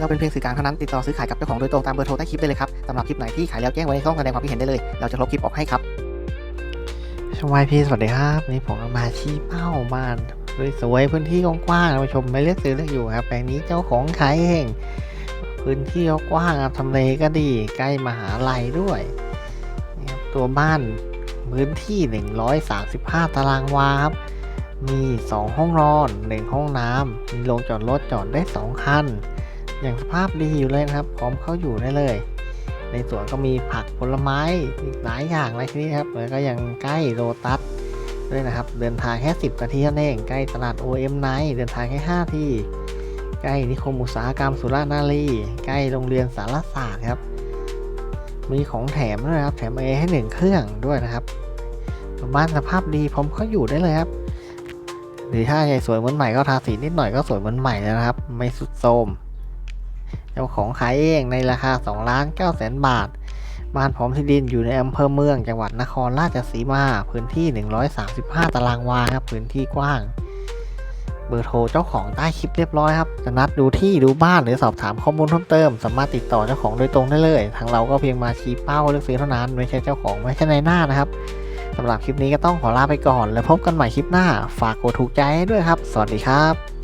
เราเป็นเพียงสื่อกลางเท่านั้นติดต่อซื้อขายกับเจ้าของโดยตรงตามเบอร์โทรใต้คลิปได้เลยครับสำหรับคลิปไหนที่ขายแล้วแจ้งไว้ในช่องแสดงความคิดเห็นได้เลย เราจะลบคลิปออกให้ครับช่องวายพีสวัสดีครับนี่ผมมาชี้เป้าบ้านสวยๆพื้นที่กว้างๆท่าชมไม่เลือกซื้อเลือกอยู่ครับแปลงนี้เจ้าของขายเองพื้นที่กว้างครับทำเลก็ดี ใกล้มหาลัยด้วยตัวบ้านพื้นที่ 135 ตารางวาครับ มี 2 ห้องนอน 1 ห้องน้ำมีโรงจอดรถจอดได้ 2 คัน อย่างสภาพดีอยู่เลยนะครับ พร้อมเข้าอยู่ได้เลย ในสวนก็มีผักผลไม้อีกหลายอย่างเลยทีนี้ครับแล้วก็ยังใกล้โลตัสด้วยนะครับ เดินทางแค่ 10นาทีเท่านั้นเองใกล้ตลาด OM ไนเดินทางแค่5ที่ใกล้นิคมอุตสาหกรรมสุราษฎร์ธานีใกล้โรงเรียนสารศาสตร์ครับ มีของแถมด้วยนะครับ แถมเอให้หนึ่งเครื่องด้วยนะครับบ้านสภาพดีพร้อมเข้าอยู่ได้เลยครับหรือถ้าใหญ่สวยเหมือนใหม่ก็ทาสีนิดหน่อยก็สวยเหมือนใหม่แล้วนะครับ ไม่สุดโทรม เจ้าของขายเองในราคา2ล้าน9แสนบาท บ้านพร้อมที่ดินอยู่ในอำเภอเมืองจังหวัดนครราชสีมา พื้นที่ 135 ตารางวาครับ พื้นที่กว้าง เบอร์โทรเจ้าของใต้คลิปเรียบร้อยครับ จะนัดดูที่ดูบ้านหรือสอบถามข้อมูลเพิ่มเติม สามารถติดต่อเจ้าของโดยตรงได้เลย ทางเราก็เพียงมาชี้เป้าเลือกซื้อเท่านั้น ไม่ใช่เจ้าของไม่ใช่ในหน้านะครับสำหรับคลิปนี้ก็ต้องขอลาไปก่อน แล้วพบกันใหม่คลิปหน้า ฝากกดถูกใจให้ด้วยครับ สวัสดีครับ